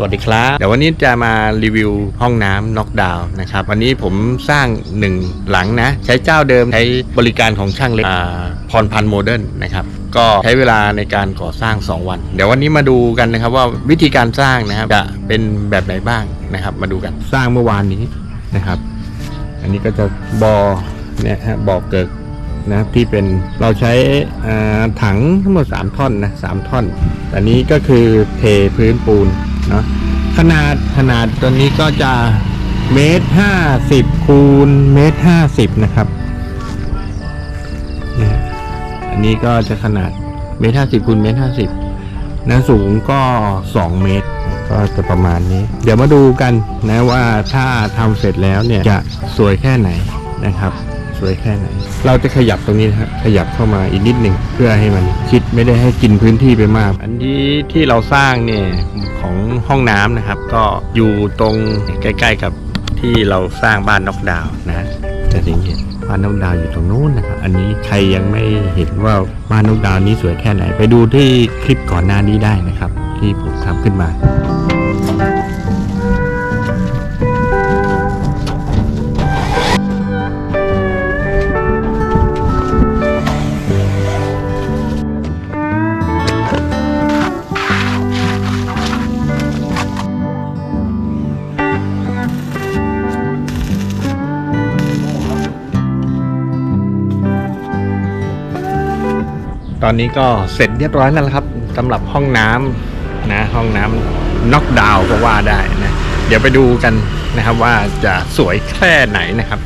สวัสดีครับเดี๋ยววันนี้จะมารีวิวห้องน้ำน็อกดาวน์นะครับวันนี้ผมสร้างหนึ่งหลังนะ ใช้เจ้าเดิมใช้บริการของช่างเล็กอ่าพรพันธ์โมเดิร์นนะครับก็ใช้เวลาในการก่อสร้าง 2 วัน เดี๋ยววันนี้มาดูกันนะครับว่าวิธีการสร้างนะครับจะเป็นแบบไหนบ้างนะครับ มาดูกันสร้างเมื่อวานนี้นะครับ อันนี้ก็จะบอเนี่ยฮะบอเกิดนะที่เป็นเราใช้ถังทั้งหมด 3 ท่อนนะสามท่อนแต่นี้ก็คือเทพื้นปูน เนาะขนาดขนาดตัวนี้ก็จะเมตรห้าสิบคูณเมตรห้าสิบนะครับเนี่ยอันนี้ก็จะขนาดเมตรห้าสิบคูณเมตรห้าสิบนะสูงก็2เมตร ก็จะประมาณนี้ เดี๋ยวมาดูกันนะว่าถ้าทำเสร็จแล้วเนี่ยจะสวยแค่ไหนนะครับ สวยแค่ไหน เราจะขยับตรงนี้นะครับขยับเข้ามาอีกนิดหนึ่งเพื่อให้มันชิดไม่ได้ให้กินพื้นที่ไปมาก อันนี้ที่เราสร้างเนี่ยของห้องน้ำนะครับ ก็อยู่ตรงใกล้ ๆ กับที่เราสร้างบ้านนอกดาวนะจะสังเกตบ้านนกดาวอยู่ตรงนู้นนะครับ อันนี้ใครยังไม่เห็นว่าบ้านนกดาวน์นี้สวยแค่ไหน ไปดูที่คลิปก่อนหน้านี้ได้นะครับ ที่ผมทำขึ้นมา ตอนนี้ก็เสร็จเรียบร้อยแล้วนะครับสำหรับห้องน้ำนะ ห้องน้ำน็อกดาวก็ว่าได้นะ เดี๋ยวไปดูกันนะครับว่าจะสวยแค่ไหนนะครับ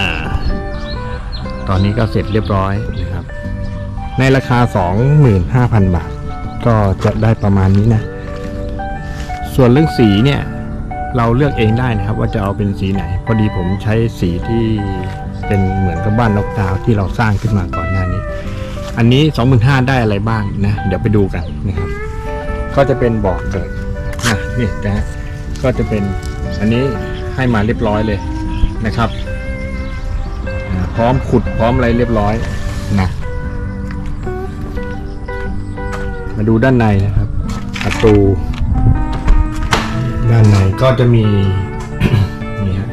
อ่าตอนนี้ก็เสร็จเรียบร้อยนะครับ ในราคา 25,000 บาท ก็จะได้ประมาณนี้นะ ส่วนเรื่องสีเนี่ยเราเลือกเองได้นะครับ ว่าจะเอาเป็นสีไหน พอดีผมใช้สีที่เป็นเหมือนกับบ้านนกดาวที่เราสร้างขึ้นมาก่อน อันนี้ 25,000ได้อะไรบ้างนะ เดี๋ยวไปดูกันนะครับ ก็จะเป็นบอกเกิดนะนี่นะฮะก็จะเป็นอันนี้ให้มาเรียบร้อยเลยนะครับ พร้อมขุดพร้อมอะไรเรียบร้อยนะมาดูด้านในนะครับ ประตู ด้านในก็จะมีนี่ฮะ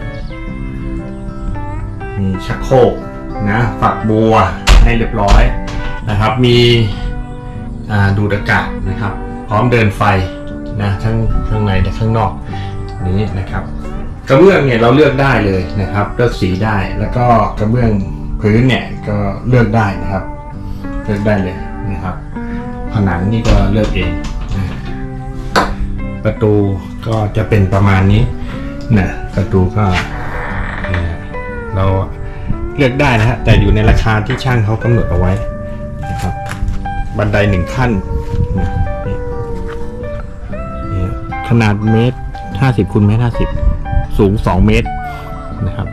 มีชักโครกนะฝักบัวให้เรียบร้อย นะครับ มีดูดอากาศนะครับ พร้อมเดินไฟนะทั้งข้างในและข้างนอกนี้นะครับ กระเบื้องเนี่ยเราเลือกได้เลยนะครับ เลือกสีได้แล้วก็กระเบื้องพื้นเนี่ยก็เลือกได้นะครับ เลือกได้เลยนะครับ ผนังนี่ก็เลือกเองนะประตูก็จะเป็นประมาณนี้นะประตูก็นะเราเลือกได้นะฮะแต่อยู่ในราคาที่ช่างเขากำหนดเอาไว้ บันไดหนึ่งขั้นขนาดเมตรห้าสิบคูณเมตรห้าสิบสูงสองเมตรนะครับ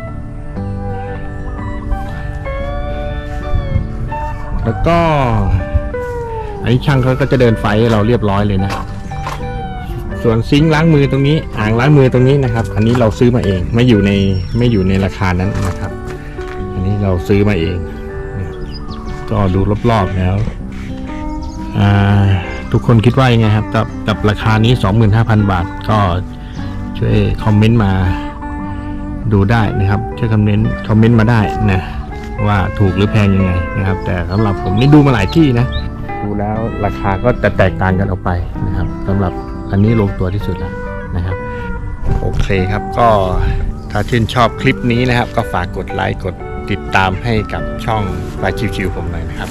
แล้วก็ อันนี้ช่างเขาก็จะเดินไฟให้เราเรียบร้อยเลยนะ ส่วนซิงค์ล้างมือตรงนี้อ่างล้างมือตรงนี้นะครับ อันนี้เราซื้อมาเองไม่อยู่ในไม่อยู่ในราคานั้นนะครับ อันนี้เราซื้อมาเอง ก็ดูรอบๆแล้ว ทุกคนคิดว่ายังไงครับ กับกับราคานี้ 25,000 บาท ก็ช่วยคอมเมนต์มาดูได้นะครับ ช่วยคอมเมนต์คอมเมนต์มาได้นะว่าถูกหรือแพงยังไงนะครับ แต่สำหรับผมนี่ดูมาหลายที่นะ ดูแล้วราคาก็จะแตกต่างกันออกไปนะครับสำหรับอันนี้ลงตัวที่สุดแล้วนะครับ โอเคครับก็ถ้าชื่นชอบคลิปนี้นะครับ ก็ฝากกดไลค์กดติดตามให้กับช่องปลาชิวๆผมหน่อยนะครับ